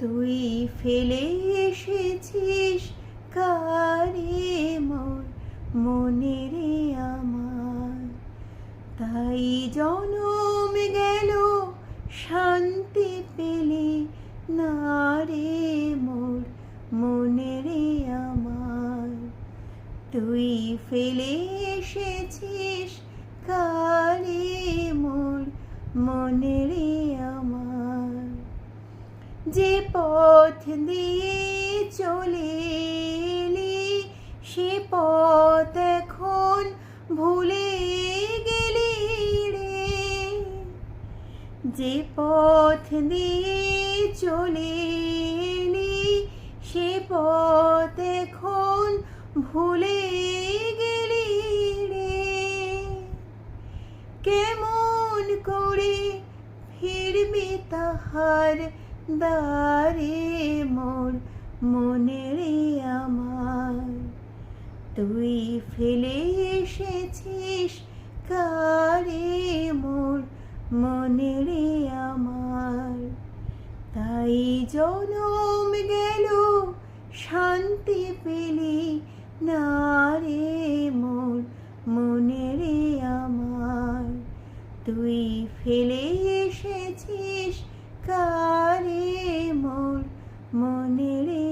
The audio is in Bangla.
তুই ফেলে এসেছিস কারে মোর মনে রে আমার। তাই জনম গেল, শান্তি পেলে না রে মোর, মনে রে আমার। তুই ফেলে এসেছিস কারে মোর, মনে রে আমার। যে পথ দিয়ে চলে এলি সে পথ এখন ভুলে গেলি রে। যে পথ দিয়ে চলে এলি সে পথ এখন ভুলে গেলি রে। কেমন করে ফিরবে তাহার দারে মোর মনে রে আমার। তুই ফেলে এসেছিস কারে মোর মনে রে আমার। তাই জনম গেল, শান্তি পেলি না রে মোর মনে রে আমার। তুই ফেলে এসেছিস কারে মোর মনে রে আমার